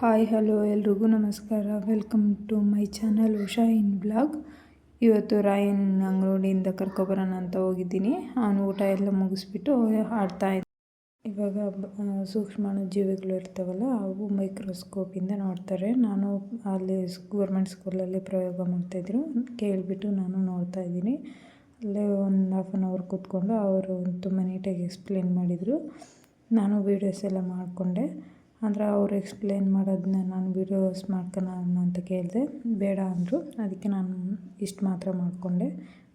Hi, hello, ಎಲ್ರಿಗೂ ನಮಸ್ಕಾರ. Welcome to my channel Usha in blog. ಇವತ್ತು ರಾಯನ್ ಅಂಗಡಿಯಿಂದ ಕರ್ಕೊಬರೋಣ ಅಂತ ಹೋಗಿದ್ದೀನಿ. ಅವನು ಊಟ ಎಲ್ಲ ಮುಗಿಸ್ಬಿಟ್ಟು ಆಡ್ತಾ ಇದ್ದ ಇವಾಗ ಸೂಕ್ಷ್ಮಾಣು ಜೀವಿಗಳು ಇರ್ತಾವಲ್ಲ, ಅವು ಮೈಕ್ರೋಸ್ಕೋಪಿಂದ ನೋಡ್ತಾರೆ. ನಾನು ಅಲ್ಲಿ ಗೌರ್ಮೆಂಟ್ ಸ್ಕೂಲಲ್ಲಿ ಪ್ರಯೋಗ ಮಾಡ್ತಾಯಿದ್ರು. ಕೇಳಿಬಿಟ್ಟು ನಾನು ನೋಡ್ತಾ ಇದ್ದೀನಿ. ಅಲ್ಲೇ ಒಂದು ಹಾಫ್ ಆನ್ ಅವರ್ ಕೂತ್ಕೊಂಡು ಅವರು ತುಂಬ ನೀಟಾಗಿ ಎಕ್ಸ್ಪ್ಲೇನ್ ಮಾಡಿದರು. ನಾನು ವೀಡಿಯೋಸ್ ಎಲ್ಲ ಮಾಡಿಕೊಂಡೆ. ಅಂದರೆ ಅವ್ರು ಎಕ್ಸ್ಪ್ಲೇನ್ ಮಾಡೋದನ್ನ ನಾನು ವೀಡಿಯೋಸ್ ಮಾಡ್ಕೊಳ್ಳೋಣ ಅಂತ ಕೇಳಿದೆ. ಬೇಡ ಅಂದರು. ಅದಕ್ಕೆ ನಾನು ಇಷ್ಟು ಮಾತ್ರ ಮಾಡಿಕೊಂಡೆ.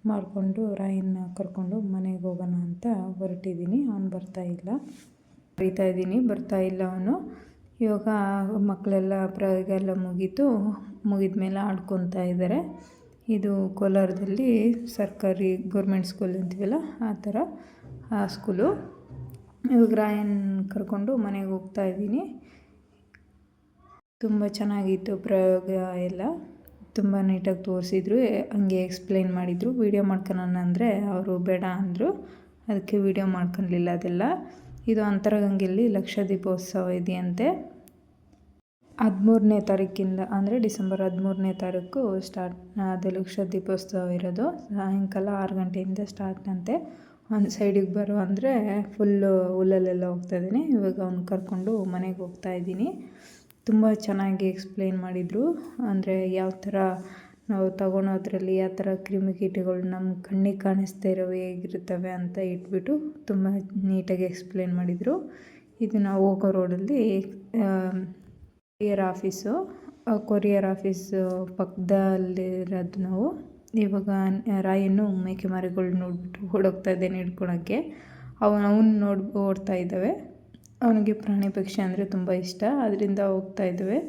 ಮಾಡಿಕೊಂಡು ರಾಯನ್ನ ಕರ್ಕೊಂಡು ಮನೆಗೆ ಹೋಗೋಣ ಅಂತ ಹೊರಟಿದ್ದೀನಿ ಅವ್ನು ಇಲ್ಲ. ಬರೀತಾ ಇದ್ದೀನಿ ಬರ್ತಾ ಇಲ್ಲ ಅವನು. ಇವಾಗ ಮಕ್ಕಳೆಲ್ಲ ಪ್ರಯೋಗ ಎಲ್ಲ ಮುಗೀತು. ಮುಗಿದ ಮೇಲೆ ಆಡ್ಕೊತಾ ಇದ್ದಾರೆ ಇದು ಕೋಲಾರದಲ್ಲಿ ಸರ್ಕಾರಿ ಗೌರ್ಮೆಂಟ್ ಸ್ಕೂಲ್ ಅಂತೀವಲ್ಲ, ಆ ಥರ ಆ ಸ್ಕೂಲು ಇವಾಗ ರಾಯನ್ ಕರ್ಕೊಂಡು ಮನೆಗೆ ಹೋಗ್ತಾ ಇದ್ದೀನಿ. ತುಂಬ ಚೆನ್ನಾಗಿತ್ತು ಪ್ರಯೋಗ ಎಲ್ಲ. ತುಂಬ ನೀಟಾಗಿ ತೋರಿಸಿದ್ರು, ಹಂಗೆ ಎಕ್ಸ್ಪ್ಲೈನ್ ಮಾಡಿದರು. ವೀಡಿಯೋ ಮಾಡ್ಕೊಳೋಣ ಅವರು ಬೇಡ ಅಂದರು. ಅದಕ್ಕೆ ವೀಡಿಯೋ ಮಾಡ್ಕೊಳ್ಲಿಲ್ಲ ಅದೆಲ್ಲ. ಇದು ಅಂತರಗಂಗೆಯಲ್ಲಿ ಲಕ್ಷ ದೀಪೋತ್ಸವ ಇದೆಯಂತೆ. ಹದಿಮೂರನೇ ತಾರೀಕಿಂದ ಅಂದರೆ ಡಿಸೆಂಬರ್ ಹದಿಮೂರನೇ ತಾರೀಕು ಸ್ಟಾರ್ಟ್ ಅದು ಲಕ್ಷ ದೀಪೋತ್ಸವ ಇರೋದು. ಸಾಯಂಕಾಲ ಆರು ಗಂಟೆಯಿಂದ ಸ್ಟಾರ್ಟ್ ಅಂತೆ. ಒಂದು ಸೈಡಿಗೆ ಬರೋ ಅಂದರೆ ಫುಲ್ಲು ಹುಲ್ಲಲ್ಲೆಲ್ಲ ಹೋಗ್ತಾ ಇದ್ದೀನಿ. ಇವಾಗ ಅವ್ನು ಕರ್ಕೊಂಡು ಮನೆಗೆ ಹೋಗ್ತಾ ಇದ್ದೀನಿ. ತುಂಬ ಚೆನ್ನಾಗಿ ಎಕ್ಸ್ಪ್ಲೇನ್ ಮಾಡಿದರು. ಅಂದರೆ ಯಾವ ಥರ ನಾವು ತಗೊಳೋದ್ರಲ್ಲಿ ಯಾವ ಥರ ಕ್ರಿಮಿಕೀಟಗಳು ನಮ್ಮ ಕಣ್ಣಿಗೆ ಕಾಣಿಸ್ತಾ ಇರೋವು ಹೇಗಿರ್ತವೆ ಅಂತ ಇಟ್ಬಿಟ್ಟು ತುಂಬ ನೀಟಾಗಿ ಎಕ್ಸ್ಪ್ಲೇನ್ ಮಾಡಿದರು. ಇದು ನಾವು ಹೋಗೋ ರೋಡಲ್ಲಿ ಕೊರಿಯರ್ ಆಫೀಸು ಕೊರಿಯರ್ ಆಫೀಸು ಪಕ್ಕದಲ್ಲಿರೋದು ನಾವು. ಇವಾಗ ರಾಯನ್ನು ಮೇಕೆ ಮರಿಗಳು ನೋಡಿಬಿಟ್ಟು ಓಡೋಗ್ತಾ ಇದ್ದೇನೆ ಹಿಡ್ಕೊಳಕ್ಕೆ. ಅವನು ಅವನ್ನ ನೋಡಿ ಓಡ್ತಾ ಇದ್ದಾವೆ. ಅವನಿಗೆ ಪ್ರಾಣಿ ಪಕ್ಷಿ ಅಂದರೆ ತುಂಬ ಇಷ್ಟ. ಅದರಿಂದ ಹೋಗ್ತಾ ಇದ್ದಾವೆ.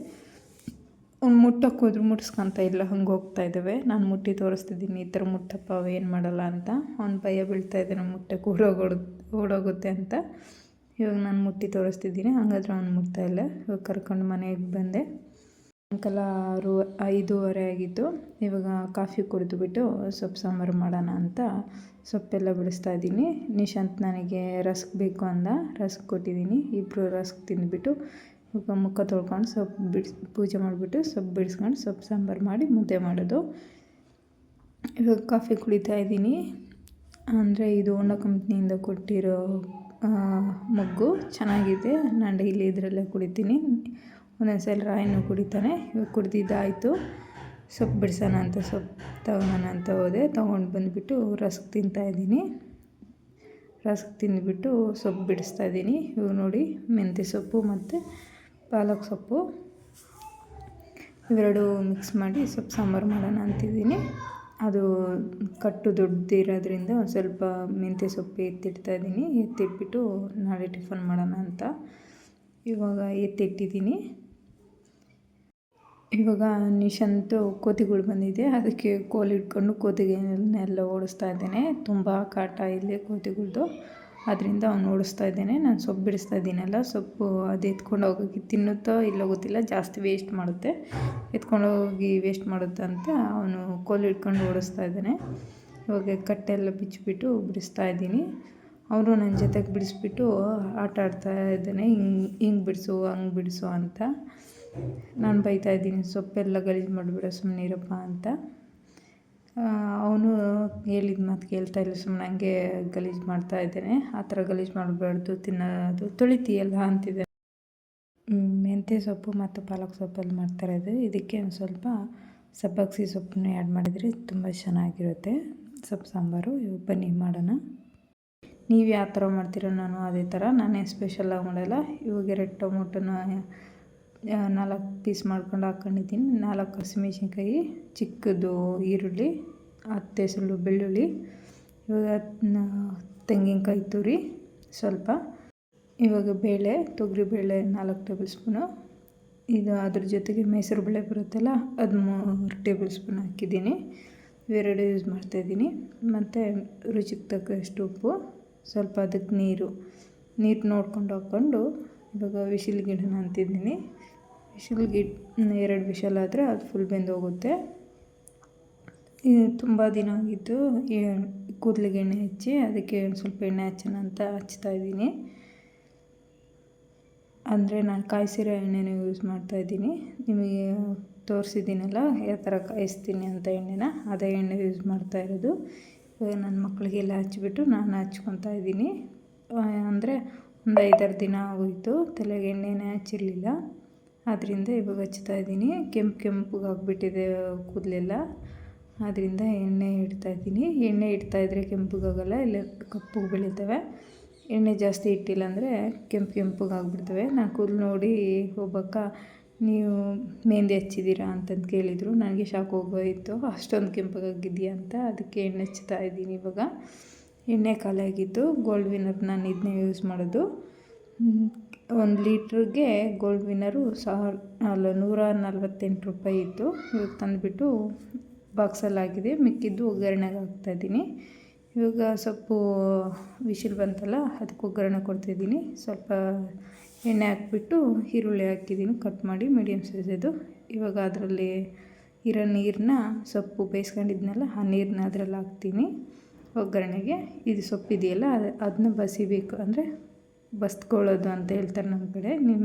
ಅವ್ನು ಮುಟ್ಟಕ್ಕೆ ಹೋದ್ರು ಮುಟ್ಸ್ಕೊಂತ ಇಲ್ಲ, ಹಂಗೆ ಹೋಗ್ತಾ ಇದ್ದಾವೆ. ನಾನು ಮುಟ್ಟಿ ತೋರಿಸ್ತಿದ್ದೀನಿ, ಈ ಥರ ಮುಟ್ಟಪ್ಪ ಅವೇನು ಮಾಡಲ್ಲ ಅಂತ. ಅವ್ನು ಭಯ ಬೀಳ್ತಾ ಇದ್ದಾನೆ, ಮುಟ್ಟಕ್ಕೆ ಓಡೋಗೋಡ್ ಓಡೋಗುತ್ತೆ ಅಂತ. ಇವಾಗ ನಾನು ಮುಟ್ಟಿ ತೋರಿಸ್ತಿದ್ದೀನಿ, ಹಾಗಾದ್ರೆ ಅವ್ನು ಮುಟ್ತಾ ಇಲ್ಲ. ಇವಾಗ ಕರ್ಕೊಂಡು ಮನೆಗೆ ಬಂದೆ. ಸಾಯಂಕಾಲ ಆರು, ಐದೂವರೆ ಆಗಿತ್ತು. ಇವಾಗ ಕಾಫಿ ಕುಡಿದುಬಿಟ್ಟು ಸೊಪ್ಪು ಸಾಂಬಾರು ಮಾಡೋಣ ಅಂತ ಸೊಪ್ಪೆಲ್ಲ ಬಿಡಿಸ್ತಾ ಇದ್ದೀನಿ. ನಿಶಾಂತ್ ನನಗೆ ರಸ್ಕ್ ಬೇಕು ಅಂದ. ರಸ್ಕ್ ಕೊಟ್ಟಿದ್ದೀನಿ. ಇಬ್ಬರು ರಸ್ಕ್ ತಿಂದುಬಿಟ್ಟು ಇವಾಗ ಮುಖ ತೊಳ್ಕೊಂಡು ಸೊಪ್ಪು ಬಿಡಿಸ್ ಪೂಜೆ ಮಾಡಿಬಿಟ್ಟು ಸೊಪ್ಪು ಬಿಡಿಸ್ಕೊಂಡು ಸೊಪ್ಪು ಸಾಂಬಾರು ಮಾಡಿ ಮುದ್ದೆ ಮಾಡೋದು. ಇವಾಗ ಕಾಫಿ ಕುಡಿತಾ ಇದ್ದೀನಿ. ಅಂದರೆ ಇದು ಹೋಂಡಾ ಕಂಪ್ನಿಯಿಂದ ಕೊಟ್ಟಿರೋ ಮಗ್ಗು. ಚೆನ್ನಾಗಿದೆ. ನಾನು ಡೈಲಿ ಇದರಲ್ಲೇ ಕುಡಿತೀನಿ. ಒಂದೊಂದು ಸಲ ರಾಯಿನೂ ಕುಡಿತಾನೆ. ಇವಾಗ ಕುಡ್ದಿದ್ದಾಯಿತು. ಸೊಪ್ಪು ಬಿಡಿಸೋಣ ಅಂತ, ಸೊಪ್ಪು ತಗೊಳೋಣ ಅಂತ ಹೋದೆ. ತೊಗೊಂಡು ಬಂದುಬಿಟ್ಟು ರಸ್ಕ್ ತಿಂತಾಯಿದ್ದೀನಿ ರಸ್ಕ್ ತಿಂದುಬಿಟ್ಟು ಸೊಪ್ಪು ಬಿಡಿಸ್ತಾ ಇದ್ದೀನಿ. ಇವು ನೋಡಿ, ಮೆಂತ್ಯ ಸೊಪ್ಪು ಮತ್ತು ಪಾಲಕ್ ಸೊಪ್ಪು. ಇವೆರಡು ಮಿಕ್ಸ್ ಮಾಡಿ ಸೊಪ್ಪು ಸಾಂಬಾರು ಮಾಡೋಣ ಅಂತಿದ್ದೀನಿ. ಅದು ಕಟ್ಟು ದೊಡ್ಡದಿರೋದ್ರಿಂದ ಒಂದು ಸ್ವಲ್ಪ ಮೆಂತ್ಯ ಸೊಪ್ಪು ಎತ್ತಿಡ್ತಾ ಇದ್ದೀನಿ. ಎತ್ತಿಟ್ಬಿಟ್ಟು ನಾಳೆ ಟಿಫನ್ ಮಾಡೋಣ ಅಂತ. ಇವಾಗ ಎತ್ತಿಟ್ಟಿದ್ದೀನಿ. ಇವಾಗ ನಿಶಂತು ಕೋತಿಗಳು ಬಂದಿದೆ. ಅದಕ್ಕೆ ಕೋಲ್ ಇಟ್ಕೊಂಡು ಕೋತಿಗಳನ್ನೆಲ್ಲ ಓಡಿಸ್ತಾ ಇದ್ದೇನೆ. ತುಂಬ ಕಾಟ ಇಲ್ಲಿ ಕೋತಿಗಳದ್ದು ಅದರಿಂದ ಅವ್ನು ಓಡಿಸ್ತಾ ಇದ್ದೇನೆ. ನಾನು ಸೊಪ್ಪು ಬಿಡಿಸ್ತಾ ಇದ್ದೀನಲ್ಲ, ಸೊಪ್ಪು ಅದು ಎತ್ಕೊಂಡು ಹೋಗೋಕ್ಕೆ ತಿನ್ನುತ್ತೋ ಇಲ್ಲೋ ಗೊತ್ತಿಲ್ಲ, ಜಾಸ್ತಿ ವೇಸ್ಟ್ ಮಾಡುತ್ತೆ. ಎತ್ಕೊಂಡು ಹೋಗಿ ವೇಸ್ಟ್ ಮಾಡುತ್ತೆ ಅಂತ ಅವನು ಕೋಲ್ ಇಟ್ಕೊಂಡು ಓಡಿಸ್ತಾ ಇದ್ದಾನೆ. ಇವಾಗ ಕಟ್ಟೆಲ್ಲ ಬಿಚ್ಚಿಬಿಟ್ಟು ಬಿಡಿಸ್ತಾ ಇದ್ದೀನಿ. ಅವರು ನನ್ನ ಜೊತೆಗೆ ಬಿಡಿಸ್ಬಿಟ್ಟು ಆಟ ಆಡ್ತಾ ಇದ್ದಾನೆ. ಹಿಂಗೆ ಹಿಂಗೆ ಬಿಡಿಸು, ಹಂಗೆ ಬಿಡಿಸು ಅಂತ. ನಾನು ಬೈತಾ ಇದ್ದೀನಿ, ಸೊಪ್ಪೆಲ್ಲ ಗಲೀಜು ಮಾಡಿಬಿಡ ಸುಮ್ಮನಿರಪ್ಪ ಅಂತ. ಅವನು ಹೇಳಿದ ಮಾತು ಕೇಳ್ತಾ ಇಲ್ಲ ಸುಮ್ಮನೆ ಹಂಗೆ ಗಲೀಜು ಮಾಡ್ತಾ ಇದ್ದೇನೆ. ಆ ಥರ ಗಲೀಜು ಮಾಡಬಾರ್ದು, ತಿನ್ನೋದು ತೊಳಿತೀಯಲ್ಲ ಅಂತಿದೆ ಮೆಂತ್ಯ ಸೊಪ್ಪು ಮತ್ತು ಪಾಲಕ್ ಸೊಪ್ಪಲ್ಲಿ ಮಾಡ್ತಾರೆ ಅದು. ಇದಕ್ಕೆ ಒಂದು ಸ್ವಲ್ಪ ಸಬ್ಬಕ್ಸಿ ಸೊಪ್ಪನ್ನು ಆ್ಯಡ್ ಮಾಡಿದರೆ ತುಂಬ ಚೆನ್ನಾಗಿರುತ್ತೆ. ಸೊಪ್ಪು ಸಾಂಬಾರು ಬನ್ನಿ ಮಾಡೋಣ. ನೀವು ಯಾವ ಥರ ಮಾಡ್ತೀರೋ ನಾನು ಅದೇ ಥರ. ನಾನೇ ಸ್ಪೆಷಲ್ಲಾಗಿ ಮಾಡಲ್ಲ. ಇವಾಗ ಎರಡು ಟೊಮೊಟೊನ ನಾಲ್ಕು ಪೀಸ್ ಮಾಡ್ಕೊಂಡು ಹಾಕ್ಕೊಂಡಿದ್ದೀನಿ ನಾಲ್ಕು ಹಸಿಮೆಣ್ಸಿನ್ಕಾಯಿ, ಚಿಕ್ಕದು ಈರುಳ್ಳಿ, ಹತ್ತೆ ಸುಳ್ಳು ಬೆಳ್ಳುಳ್ಳಿ, ಇವಾಗ ತೆಂಗಿನಕಾಯಿ ತುರಿ ಸ್ವಲ್ಪ, ಇವಾಗ ಬೇಳೆ, ತೊಗರಿ ಬೇಳೆ ನಾಲ್ಕು ಟೇಬಲ್ ಸ್ಪೂನು. ಇದು ಅದ್ರ ಜೊತೆಗೆ ಮೈಸೂರು ಬೇಳೆ ಬರುತ್ತಲ್ಲ, ಅದು ಮೂರು ಟೇಬಲ್ ಸ್ಪೂನ್ ಹಾಕಿದ್ದೀನಿ. ಇವೆರಡು ಯೂಸ್ ಮಾಡ್ತಾಯಿದ್ದೀನಿ ಮತ್ತು ರುಚಿಗೆ ತಕ್ಕಷ್ಟು ಉಪ್ಪು, ಸ್ವಲ್ಪ ಅದಕ್ಕೆ ನೀರು. ನೀರು ನೋಡ್ಕೊಂಡು ಹಾಕ್ಕೊಂಡು ಇವಾಗ ವಿಶಿಲ್ಗಿಡನ ಅಂತಿದ್ದೀನಿ. ವಿಶಲ್ಗೆ ಎರಡು ವಿಶಲ್ ಆದರೆ ಅದು ಫುಲ್ ಬೆಂದೋಗುತ್ತೆ. ತುಂಬ ದಿನ ಆಗಿತ್ತು ಕೂದಲಿಗೆ ಎಣ್ಣೆ ಹಚ್ಚಿ ಅದಕ್ಕೆ ಸ್ವಲ್ಪ ಎಣ್ಣೆ ಹಚ್ಚೋಣ ಅಂತ ಹಚ್ತಾ ಇದ್ದೀನಿ. ಅಂದರೆ ನಾನು ಕಾಯಿಸಿರೋ ಎಣ್ಣೆನ ಯೂಸ್ ಮಾಡ್ತಾಯಿದ್ದೀನಿ ನಿಮಗೆ ತೋರಿಸಿದ್ದೀನಲ್ಲ, ಯಾವ ಥರ ಕಾಯಿಸ್ತೀನಿ ಅಂತ ಎಣ್ಣೆನ, ಅದೇ ಎಣ್ಣೆ ಯೂಸ್ ಮಾಡ್ತಾ ಇರೋದು. ಇವಾಗ ನನ್ನ ಮಕ್ಕಳಿಗೆಲ್ಲ ಹಚ್ಚಿಬಿಟ್ಟು ನಾನು ಹಚ್ಕೊತಾ ಇದ್ದೀನಿ. ಅಂದರೆ ಒಂದು ಐದಾರು ದಿನ ಆಗೋಯಿತು, ತಲೆಗೆ ಎಣ್ಣೆನೇ ಹಚ್ಚಿರಲಿಲ್ಲ. ಆದ್ದರಿಂದ ಇವಾಗ ಹಚ್ತಾ ಇದ್ದೀನಿ. ಕೆಂಪು ಕೆಂಪಗೆ ಆಗಿಬಿಟ್ಟಿದೆ ಕೂದಲೆಲ್ಲ. ಆದ್ದರಿಂದ ಎಣ್ಣೆ ಇಡ್ತಾ ಇದ್ದೀನಿ. ಎಣ್ಣೆ ಇಡ್ತಾಯಿದ್ರೆ ಕೆಂಪಗಾಗಲ್ಲ, ಇಲ್ಲ ಕಪ್ಪಗೆ ಬೆಳೀತವೆ. ಎಣ್ಣೆ ಜಾಸ್ತಿ ಇಟ್ಟಿಲ್ಲ ಅಂದರೆ ಕೆಂಪು ಕೆಂಪಗೆ ಆಗಿಬಿಡ್ತವೆ ನಾನು ಕೂದಲು ನೋಡಿ ಒಬ್ಬಕ್ಕ, ನೀವು ಮೆಹಂದಿ ಹಚ್ಚಿದ್ದೀರಾ? ಅಂತಂದು ಕೇಳಿದರು. ನನಗೆ ಶಾಕ್ ಹೋಗೋಯಿತು. ಅಷ್ಟೊಂದು ಕೆಂಪಗಾಗಿದೆಯಾ ಅಂತ? ಅದಕ್ಕೆ ಎಣ್ಣೆ ಹಚ್ತಾ ಇದ್ದೀನಿ ಇವಾಗ. ಎಣ್ಣೆ ಖಾಲಿಯಾಗಿತ್ತು ಗೋಲ್ಡ್ ವಿನ್ನರ್ ನಾನು ಇದನ್ನೇ ಯೂಸ್ ಮಾಡೋದು. ಒಂದು ಲೀಟ್ರಿಗೆ ಗೋಲ್ಡ್ ವಿನ್ನರು ಸಾವಿರ ಅಲ್ಲ ನೂರ ನಲ್ವತ್ತೆಂಟು ರೂಪಾಯಿ ಇತ್ತು ಇವಾಗ ತಂದುಬಿಟ್ಟು ಬಾಕ್ಸಲ್ಲಾಗಿದೆ ಮಿಕ್ಕಿದ್ದು ಒಗ್ಗರಣೆಗೆ ಹಾಕ್ತಾಯಿದ್ದೀನಿ ಇವಾಗ ಸೊಪ್ಪು ವಿಶಿಲ್ ಬಂತಲ್ಲ, ಅದಕ್ಕೆ ಒಗ್ಗರಣೆ ಕೊಡ್ತಾಯಿದ್ದೀನಿ ಸ್ವಲ್ಪ ಎಣ್ಣೆ ಹಾಕ್ಬಿಟ್ಟು ಈರುಳ್ಳಿ ಹಾಕಿದ್ದೀನಿ, ಕಟ್ ಮಾಡಿ ಮೀಡಿಯಮ್ ಸೈಜದು ಇವಾಗ ಅದರಲ್ಲಿ ಇರೋ ನೀರನ್ನ ಸೊಪ್ಪು ಬೇಯಿಸ್ಕೊಂಡಿದ್ನಲ್ಲ, ಆ ನೀರನ್ನ ಅದರಲ್ಲಿ ಹಾಕ್ತೀನಿ. ಒಗ್ಗರಣೆಗೆ. ಇದು ಸೊಪ್ಪಿದೆಯಲ್ಲ, ಅದು ಅದನ್ನ ಬಸಿಬೇಕು. ಅಂದರೆ ಬಸ್ಕೊಳ್ಳೋದು ಅಂತ ಹೇಳ್ತಾರೆ ನಮ್ಮ ಕಡೆ. ನಿಮ್ಮ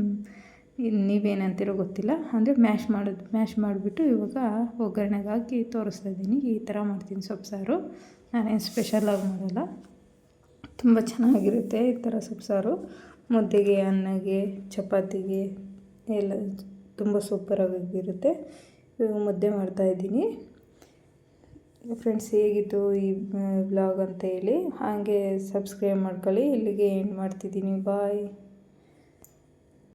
ನೀವೇನಂತೀರೋ ಗೊತ್ತಿಲ್ಲ. ಅಂದರೆ ಮ್ಯಾಶ್ ಮಾಡೋದು, ಮ್ಯಾಶ್ ಮಾಡಿಬಿಟ್ಟು ಇವಾಗ ಒಗ್ಗರಣೆಗೆ ಹಾಕಿ ತೋರಿಸ್ತಾ ಇದ್ದೀನಿ. ಈ ಥರ ಮಾಡ್ತೀನಿ ಸೊಪ್ಪು ಸಾರು. ನಾನೇನು ಸ್ಪೆಷಲಾಗಿ ಮಾಡಲ್ಲ. ತುಂಬ ಚೆನ್ನಾಗಿರುತ್ತೆ ಈ ಥರ ಸೊಪ್ಪು ಸಾರು. ಮುದ್ದೆಗೆ, ಅನ್ನಗೆ, ಚಪಾತಿಗೆ ಎಲ್ಲ ತುಂಬ ಸೂಪರಾಗಿರುತ್ತೆ ಇವಾಗ ಮುದ್ದೆ ಮಾಡ್ತಾಯಿದ್ದೀನಿ ಫ್ರೆಂಡ್ಸ್ ಹೇಗಿತ್ತು ಈ ವ್ಲಾಗ್ ಅಂತ ಹೇಳಿ ಹಾಗೆ ಸಬ್ಸ್ಕ್ರೈಬ್ ಮಾಡ್ಕೊಳ್ಳಿ. ಇಲ್ಲಿಗೆ ಎಂಡ್ ಮಾಡ್ತಿದ್ದೀನಿ. ಬಾಯ್